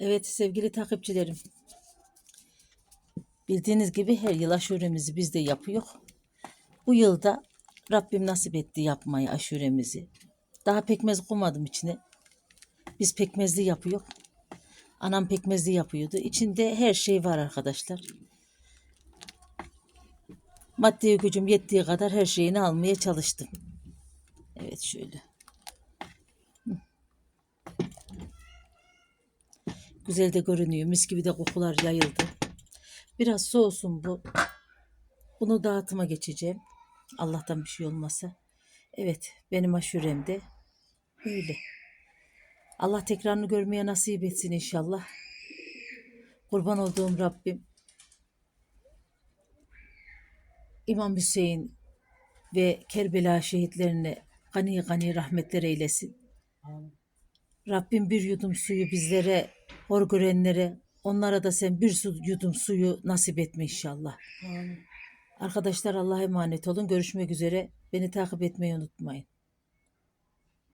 Evet sevgili takipçilerim. Bildiğiniz gibi her yıl aşuremizi biz de yapıyor. Bu yılda Rabbim nasip etti yapmayı aşuremizi. Daha pekmez koymadım içine. Biz pekmezli yapıyor. Anam pekmezli yapıyordu. İçinde her şey var arkadaşlar. Maddi gücüm yettiği kadar her şeyini almaya çalıştım. Evet şöyle. Güzel de görünüyor. Mis gibi de kokular yayıldı. Biraz soğusun bu. Bunu dağıtıma geçeceğim. Allah'tan bir şey olmasa. Evet benim aşurem de böyle. Allah tekrarını görmeye nasip etsin inşallah. Kurban olduğum Rabbim. İmam Hüseyin ve Kerbela şehitlerine gani gani rahmetler eylesin. Rabbim bir yudum suyu bizlere, hor görenlere, onlara da sen bir su, yudum suyu nasip etme inşallah. Arkadaşlar Allah'a emanet olun. Görüşmek üzere. Beni takip etmeyi unutmayın.